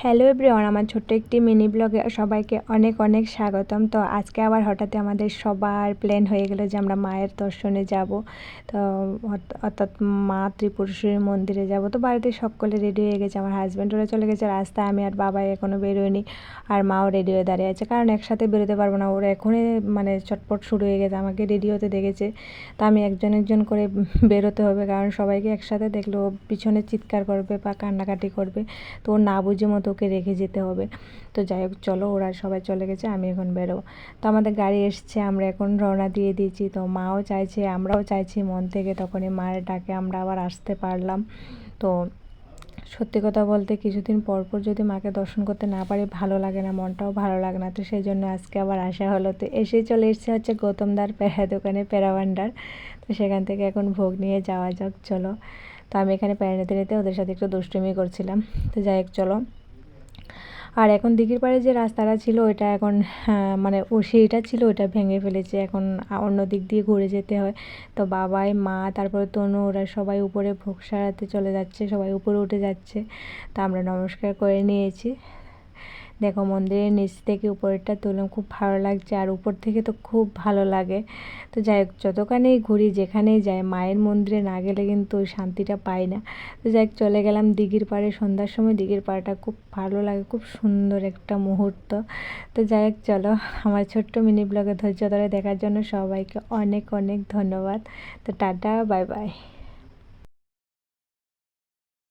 Hello everyone, আমার ছোট্ট একটি মিনি ব্লগে সবাইকে অনেক অনেক স্বাগতম। তো আজকে আবার হঠাৎ আমাদের সবার প্ল্যান হয়ে গেল যে আমরা মায়ের দর্শনে যাব। তো অর্থাৎ মা ত্রিপুরেশ্বরীর মন্দিরে যাব। তো বাড়িতে সকলে রেডি হয়ে গেছে, আমার হাজব্যান্ড ওরা চলে গেছে রাস্তায়, আমি আর বাবাই এখনও বেরোয়নি, আর মাও রেডি হয়ে দাঁড়িয়ে আছে। কারণ একসাথে বেরোতে পারব না, ওরা এখনই মানে চটপট শুরু হয়ে গেছে, আমাকে রেডি হতে দেখেছে। তো আমি একজন একজন করে বেরোতে হবে, কারণ সবাইকে একসাথে দেখল পিছনে চিৎকার করবে বা কান্নাকাটি করবে। তো না বুঝে মতো ওকে রেখে যেতে হবে। তো যাই হোক, চলো, ওরা সবাই চলে গেছে, আমি এখন বেরোবো। তো আমাদের গাড়ি এসছে, আমরা এখন রওনা দিয়ে দিয়েছি। তো মাও চাইছে, আমরাও চাইছি মন থেকে, তখনই মায়ের ডাকে, আমরা আবার আসতে পারলাম। তো সত্যি কথা বলতে কিছুদিন পর পর যদি মাকে দর্শন করতে না পারি, ভালো লাগে না, মনটাও ভালো লাগে না। তো সেই জন্য আজকে আবার আসা হলো। তো এসে চলে এসছে হচ্ছে গৌতমদার প্যারা দোকানে প্যারা ভান্ডার। তো সেখান থেকে এখন ভোগ নিয়ে যাওয়া যাক, চলো। তো আমি এখানে প্যারা নিতে নিতে ওদের সাথে একটু দুষ্টুমি করছিলাম। তো যাই হোক, চলো। আর এখন দিঘির পাড়ে যে রাস্তাটা ছিল ওইটা এখন হ্যাঁ, মানে ও সেইটা ছিল ওইটা ভেঙে ফেলেছে। এখন অন্য দিক দিয়ে ঘুরে যেতে হয়। তো বাবাই মা তারপরে তনু ওরা সবাই উপরে ভোগ সারাতে চলে যাচ্ছে সবাই উপরে উঠে যাচ্ছে। তা আমরা নমস্কার করে নিয়েছি। দেখো মন্দিরের নিচ থেকে উপরেরটা তুললাম, খুব ভালো লাগছে। আর উপর থেকে তো খুব ভালো লাগে। তো যাই হোক যতখানেই ঘুরি, যেখানেই যাই, মায়ের মন্দিরে না গেলে কিন্তু ওই শান্তিটা পাই না। তো যাই চলে গেলাম দিঘির পাড়ে। সন্ধ্যার সময় দিঘির পাড়টা খুব ভালো লাগে, খুব সুন্দর একটা মুহূর্ত। তো যাই হোক, চলো আমার ছোট্ট মিনি ব্লগে ধৈর্য ধরে দেখার জন্য সবাইকে অনেক অনেক ধন্যবাদ। তো টাটা, বাই বাই।